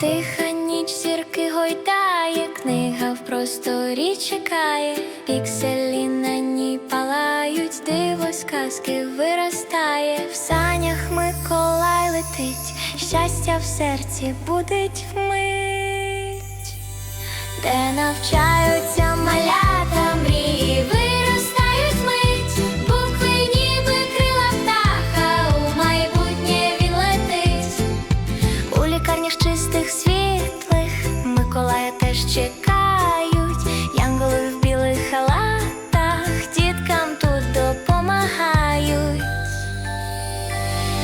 Тиха ніч зірки гойдає, книга в просторі чекає, пікселі на ній палають, диво сказки виростає, в санях Миколай летить, щастя в серці будить вмить, де навчаються малята, чекають, янголи в білих халатах діткам тут допомагають.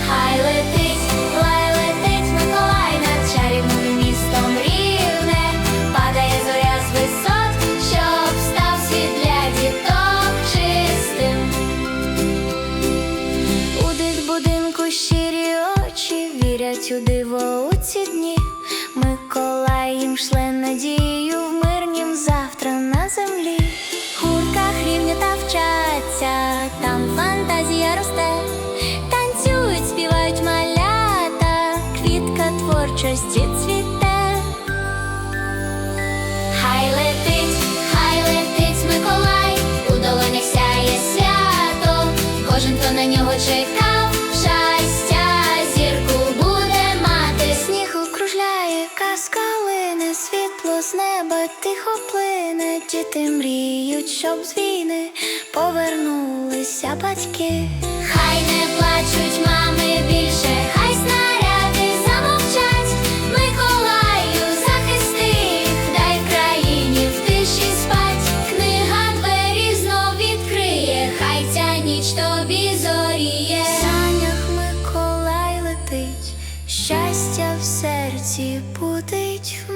Хай летить, лай летить Миколай над чарівним містом рівне, падає зоря з висот, щоб став для діток чистим. У дитбудинку щирі очі вірять у диво творчості цвіте. Хай летить, хай летить Миколай, у долонях сяє свято, кожен, хто на нього чекав, щастя, зірку буде мати. Сніг окружляє, казка світло з неба тихо плине, діти мріють, щоб з війни повернулися батьки. Хай не плачуть мами більше, Серці будить.